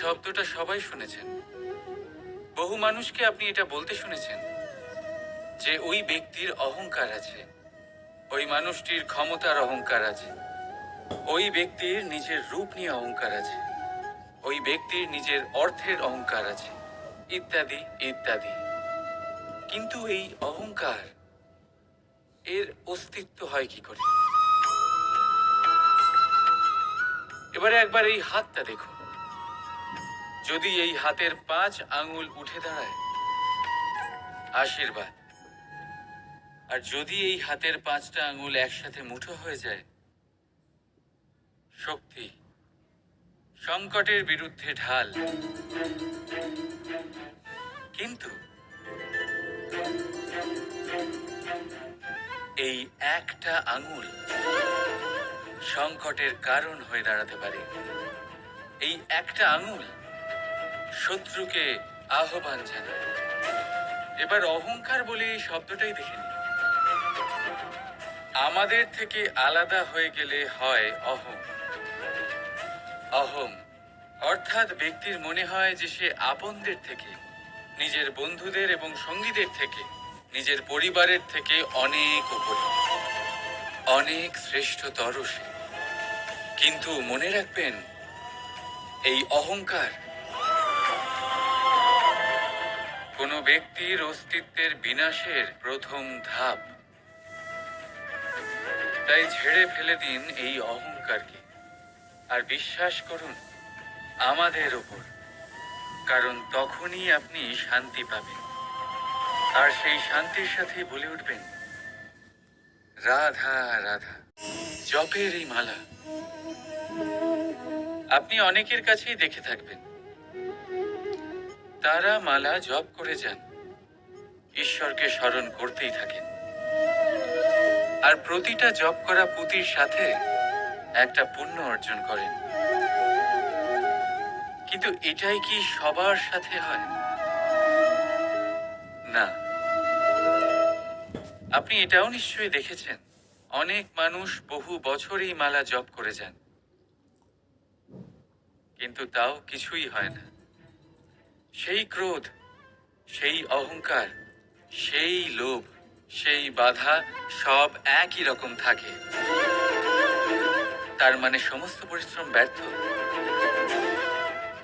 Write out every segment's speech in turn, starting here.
শব্দটা সবাই শুনেছেন। বহু মানুষকে আপনি এটা বলতে শুনেছেন যে ওই ব্যক্তির অহংকার আছে, ওই মানুষটির ক্ষমতার অহংকার আছে, ওই ব্যক্তির নিজের রূপ নিয়ে অহংকার আছে, ওই ব্যক্তির নিজের অর্থের অহংকার আছে, ইত্যাদি ইত্যাদি। কিন্তু এই অহংকার, এর অস্তিত্ব হয় কি করে? এবারে একবার এই হাতটা দেখুন। যদি এই হাতের পাঁচ আঙুল উঠে দাঁড়ায়, আশীর্বাদ। আর যদি এই হাতের পাঁচটা আঙুল একসাথে মুঠো হয়ে যায়, শক্তি সংকটের বিরুদ্ধে ঢাল। কিন্তু এই একটা আঙুল সংকটের কারণ হয়ে দাঁড়াতে পারে। এই একটা আঙুল শত্রুকে আহ্বান জানায়। এবার অহংকার বলে এই শব্দটাই দেখে নিন। আমাদের থেকে আলাদা হয়ে গেলে হয় অহং অহং অর্থাৎ ব্যক্তির মনে হয় যে সে আপনদের থেকে, নিজের বন্ধুদের এবং সঙ্গীদের থেকে, নিজের পরিবারের থেকে অনেক উপরে। অনেক শ্রেষ্ঠতর সে। কিন্তু মনে রাখবেন, এই অহংকার কোনো ব্যক্তির অস্তিত্বের বিনাশের প্রথম ধাপ। তাই ঝেড়ে ফেলে দিন এই অহংকারকে। আর বিশ্বাস করুন, আমাদের ওপর কারণ তখনই আপনি শান্তি পাবেন। আর সেই শান্তির সাথে বলে উঠবেন, রাধা রাধা, জপের এই মালা। আপনি অনেকের কাছেই দেখে থাকবেন। তারা মালা জপ করে যান। ঈশ্বরকে স্মরণ করতেই থাকেন। আর প্রতিটা জপ করা পুঁতির সাথে একটা পুণ্য অর্জন করেন। কিন্তু এটাই কি সবার সাথে হয়? না। আপনি এটাও নিশ্চয়ই দেখেছেন। অনেক মানুষ বহু বছর এই মালা জপ করে যান। কিন্তু তাও কিছুই হয় না। সেই ক্রোধ, সেই অহংকার, সেই লোভ, সেই বাধা সব একই রকম থাকে। তার মানে সমস্ত পরিশ্রম ব্যর্থ।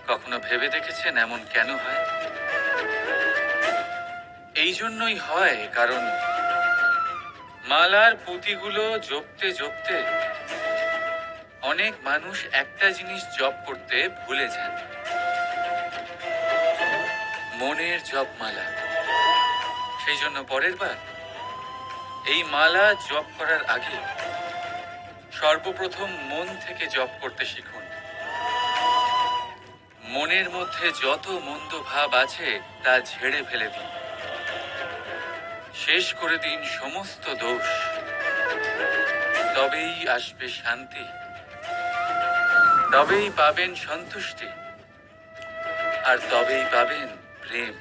কখনো ভেবে দেখেছেন এমন কেন হয়? এই জন্যই হয়, কারণ মালার পুঁতিগুলো জপতে জপতে অনেক মানুষ একটা জিনিস জপ করতে ভুলে যান। মনের জপ মালা সেই জন্য পরের বার এই মালা জপ করার আগে সর্বপ্রথম মন থেকে জপ করতে শিখুন। মনের মধ্যে যত মন্দ ভাব আছে তা ঝেড়ে ফেলে দিন। শেষ করে দিন সমস্ত দোষ। তবেই আসবে শান্তি। তবেই পাবেন সন্তুষ্টি। আর তবেই পাবেন প্রেম।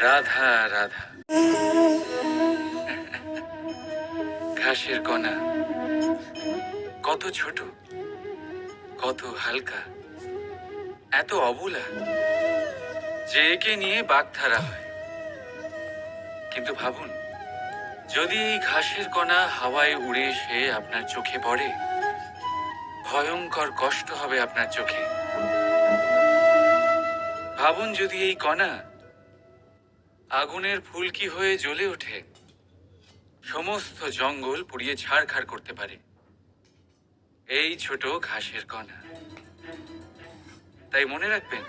রাধা রাধা। ঘাসের কণা। কত ছোট, কত হালকা, এত অবুলা, যে একে নিয়ে বাগধারা হয়। কিন্তু ভাবুন, যদি এই ঘাসের কণা হাওয়ায় উড়ে এসে আপনার চোখে পড়ে ভয়ঙ্কর কষ্ট হবে আপনার চোখে। ভাবুন যদি এই কণা আগুনের ফুলকি হয়ে জ্বলে ওঠে, সমস্ত জঙ্গল পুড়িয়ে ছাড়খাড় করতে পারে। এই ছোট ঘাসের কণা। তাই মনে রাখবেন,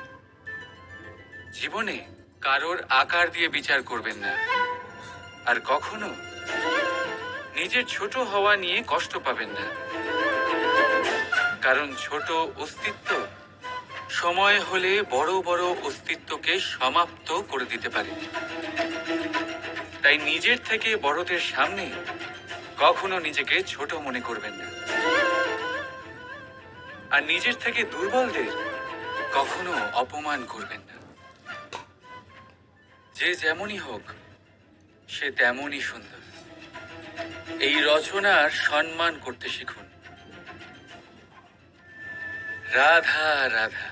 জীবনে কারোর আকার দিয়ে বিচার করবেন না। আর কখনো নিজের ছোট হওয়া নিয়ে কষ্ট পাবেন না। কারণ ছোট অস্তিত্ব। সময় হলে বড় বড় অস্তিত্বকে সমাপ্ত করে দিতে পারে। তাই নিজের থেকে বড়দের সামনে কখনো নিজেকে ছোট মনে করবেন না। আর নিজের থেকে দুর্বলদের কখনো অপমান করবেন না। যে যেমনই হোক, সে তেমনই সুন্দর। এই রচনার সম্মান করতে শিখুন। রাধা রাধা।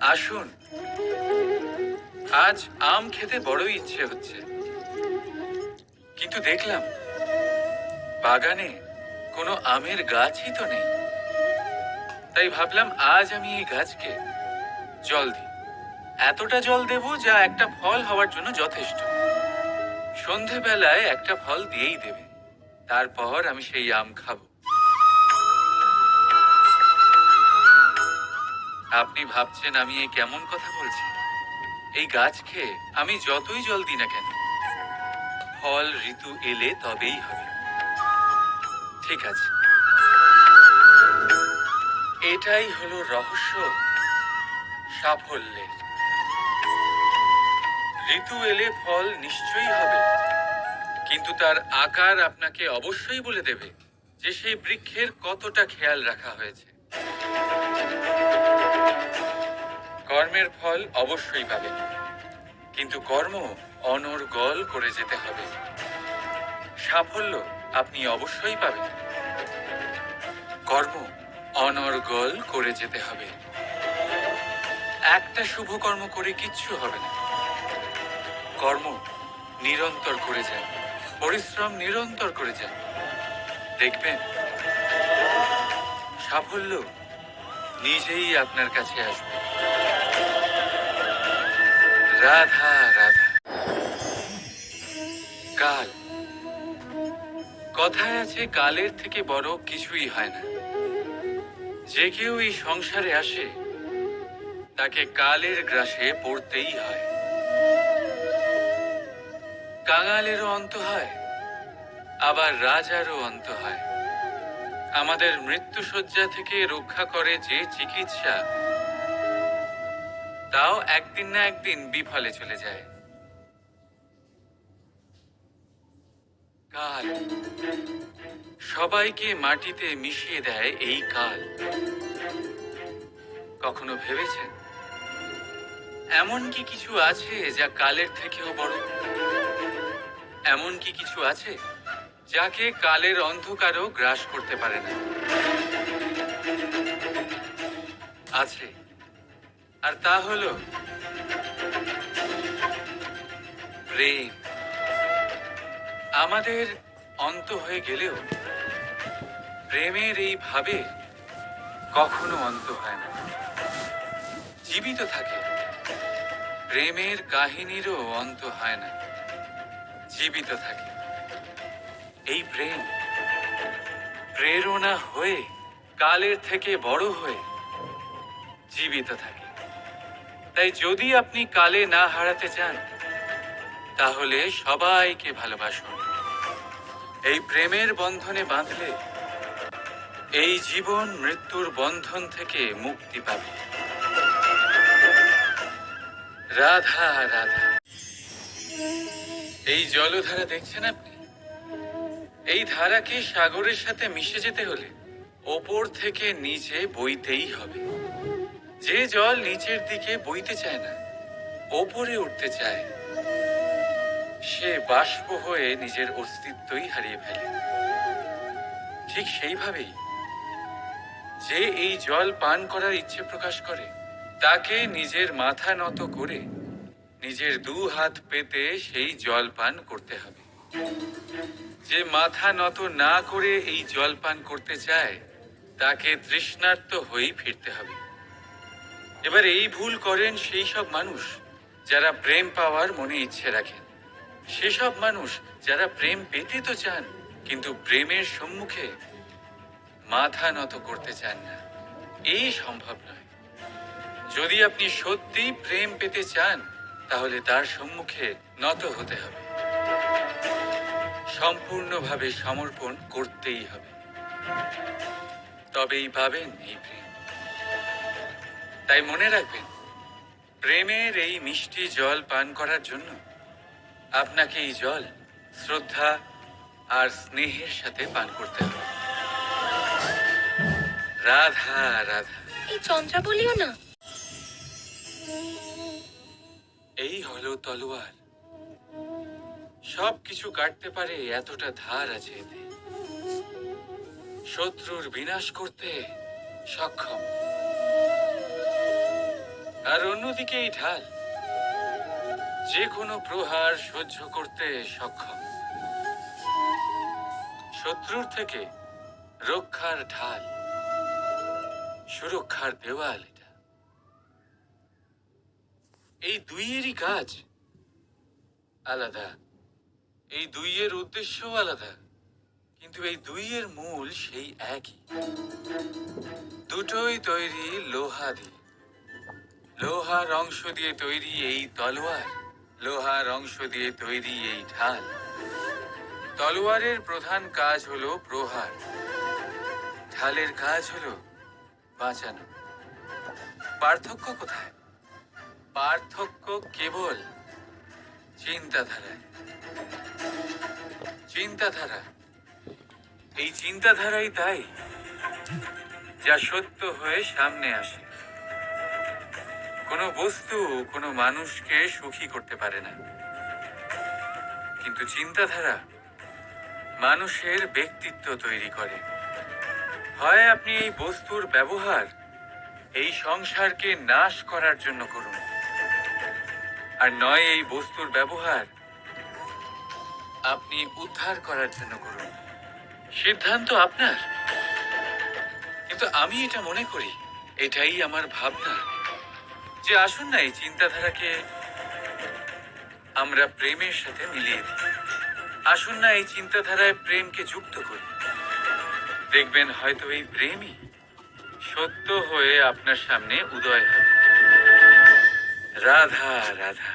আসুন। আজ আম খেতে বড়ই ইচ্ছে হচ্ছে। কিন্তু দেখলাম, বাগানে কোনো আমের গাছই তো নেই। তাই ভাবলাম আজ আমি এই গাছকে জল দিই। এতটা জল দেব যা একটা ফল হওয়ার জন্য যথেষ্ট। সন্ধেবেলায় একটা ফল দিয়েই দেবে। তারপর আমি সেই আম খাব। আপনি ভাবছেন আমি এই কেমন কথা বলছি? এই গাছকে আমি যতই জল দিই না কেন, ফল, ঋতু এলে তবেই হবে। ঠিক আছে। এটাই হলো রহস্য সাফল্যের। ঋতু এলে ফল নিশ্চয়ই হবে। কিন্তু তার আকার আপনাকে অবশ্যই বলে দেবে যে সেই বৃক্ষের কতটা খেয়াল রাখা হয়েছে। কর্মের ফল অবশ্যই পাবেন, কিন্তু কর্ম অনর্গল করে যেতে হবে। সাফল্য আপনি অবশ্যই পাবেন। কর্ম অনর্গল করে যেতে হবে। একটা শুভ কর্ম করে কিচ্ছু হবে না। কর্ম নিরন্তর করে যান পরিশ্রম নিরন্তর করে যান। দেখবেন, সাফল্য নিজেই আপনার কাছে আসবে। রাধা রাধা। কাল। কথায় আছে, কালের থেকে বড় কিছুই হয় না। যে কেউ এই সংসারে আসে, তাকে কালের গ্রাসে পড়তেই হয়। কাঙালেরও অন্ত হয়, আবার রাজারও অন্ত হয়। আমাদের মৃত্যুসজ্জা থেকে রক্ষা করে যে চিকিৎসা, তাও একদিন না একদিন বিফলে চলে যায়। কাল। সবাইকে মাটিতে মিশিয়ে দেয় এই কাল। কখনো ভেবেছেন? এমন কি কিছু আছে যা কালের থেকেও বড়? এমন কি কিছু আছে যাকে কালের অন্ধকারও গ্রাস করতে পারে না? আছে। আর তা হল প্রেম। আমাদের অন্ত হয়ে গেলেও প্রেমের এই ভাবে কখনো অন্ত হয় না। জীবিত থাকে। প্রেমের কাহিনীরও অন্ত হয় না। জীবিত থাকে। এই প্রেম প্রেরণা হয়ে কালের থেকে বড় হয়ে জীবিত থাকে। তাই যদি আপনি কালে না হারাতে চান, তাহলে সবাইকে ভালোবাসুন। এই প্রেমের বন্ধনে বাঁধলে এই জীবন মৃত্যুর বন্ধন থেকে মুক্তি পাবে। রাধা রাধা। এই জলধারা দেখছেন আপনি? এই ধারাকে সাগরের সাথে মিশে যেতে হলে ওপর থেকে নিচে বইতেই হবে। যে জল নিচের দিকে বইতে চায় না, ওপরে উঠতে চায়। সে বাষ্প হয়ে নিজের অস্তিত্বই হারিয়ে ফেলে। ঠিক সেইভাবেই যে এই জল পান করার ইচ্ছে প্রকাশ করে, তাকে নিজের মাথা নত করে নিজের দু হাত পেতে সেই জল পান করতে হবে। যে মাথা নত না করে এই জল পান করতে চায়, তাকে তৃষ্ণার্ত হয়েই ফিরতে হবে। এবার এই ভুল করেন সেই সব মানুষ যারা প্রেম পাওয়ার মনে ইচ্ছে রাখেন। সেসব মানুষ যারা প্রেম পেতে তো চান, কিন্তু প্রেমের সম্মুখে মাথা নত করতে চান না। এই সম্ভব নয়। যদি আপনি সত্যি প্রেম পেতে চান তাহলে তার সম্মুখে নত হতে হবে। সম্পূর্ণভাবে সমর্পণ করতেই হবে। তবেই পাবেন এই প্রেম। তাই মনে রাখবেন, প্রেমের এই মিষ্টি জল পান করার জন্য আপনাকে এই জল শ্রদ্ধা আর স্নেহের সাথে পান করতে হবে। রাধা রাধা। এই চন্দ্রা বলিও না। এই হলো তলোয়ার। সব কিছু কাটতে পারে এতটা ধার আছে এতে। শত্রুর বিনাশ করতে সক্ষম। আর অন্যদিকে এই ঢাল যে কোনো প্রহার সহ্য করতে সক্ষম। শত্রুর থেকে রক্ষার ঢাল, সুরক্ষার দেওয়াল এই দুইয়েরই কাজ আলাদা। এই দুইয়ের উদ্দেশ্যও আলাদা, কিন্তু এই দুইয়ের মূল সেই একই। দুটোই তৈরি লোহা দিয়ে। লোহার অংশ দিয়ে তৈরি এই তলোয়ার, লোহার অংশ দিয়ে তৈরি এই ঢাল। তলোয়ারের প্রধান কাজ হলো প্রহার। ঢালের কাজ হলো বাঁচানো। পার্থক্য কোথায়? পার্থক্য কেবল চিন্তাধারায়। চিন্তাধারা। এই চিন্তাধারাই তাই যা সত্য হয়ে সামনে আসে। কোনো বস্তু কোনো মানুষকে সুখী করতে পারে না। কিন্তু চিন্তাধারা মানুষের ব্যক্তিত্ব তৈরি করে। হয় আপনি এই বস্তুর ব্যবহার এই সংসারকে নাশ করার জন্য করুন। আর নয় এই বস্তুর ব্যবহার আপনি উদ্ধার করার জন্য করুন। সিদ্ধান্ত আপনার। কিন্তু আমি এটা মনে করি, এটাই আমার ভাবনা। যে আসুন না এই চিন্তাধারাকে আমরা প্রেমের সাথে মিলিয়ে দিই। আসুন না এই চিন্তাধারায় প্রেমকে যুক্ত করি। দেখবেন হয়তো এই প্রেমই সত্য হয়ে আপনার সামনে উদয় হবে। রাধা রাধা